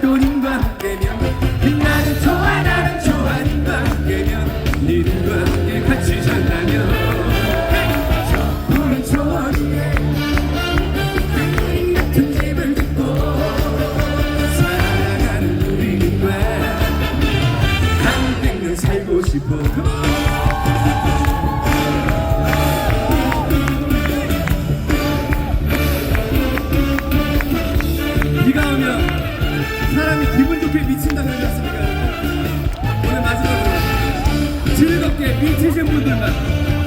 돈인과 함께면 나는 좋아 나는 좋아 님과 함께면 니들과 함께 같이 산다면 저 푸른 초원에 그림 같은 집을 짓고 살아가는 우리들과 한 백년 살고 싶어 미친다는 지 않습니까? 오늘 마지막으로 즐겁게 미치신 분들만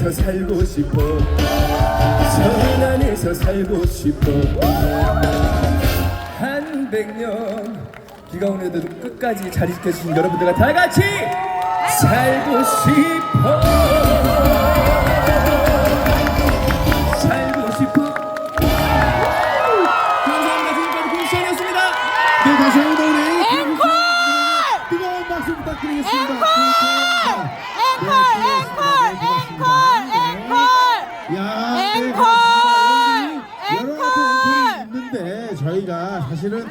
선안에서 살고 싶어 선안에서 살고 싶어 한 백년 비가 오는데도 끝까지 자리 지켜주신 여러분들과 다 같이 살고 싶어 살고 싶어 감사합니다 지금까지 공시원이었습니다 네, 다시 한번 우리 앵콜! 뜨거운 박수 부탁드리겠습니다. 앵콜! 앵콜! 앵콜! 야, 네, 앵콜! 여러 가지 앵콜이 있는데 저희가 사실은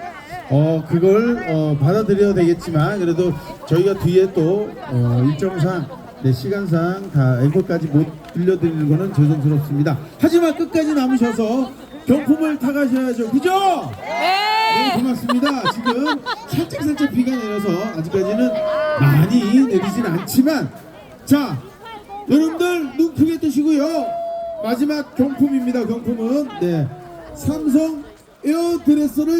어 그걸 어 받아들여야 되겠지만 그래도 저희가 뒤에 또 어, 일정상 네, 시간상 다 앵콜까지 못 들려드리는 거는 죄송스럽습니다. 하지만 끝까지 남으셔서 경품을 타가셔야죠. 그죠? 네, 네! 고맙습니다. 지금 살짝 살짝 비가 내려서 아직까지는 많이 내리진 않지만 자 여러분들 눈 크게 뜨시고요. 마지막 경품입니다. 경품은 네 삼성 에어드레서를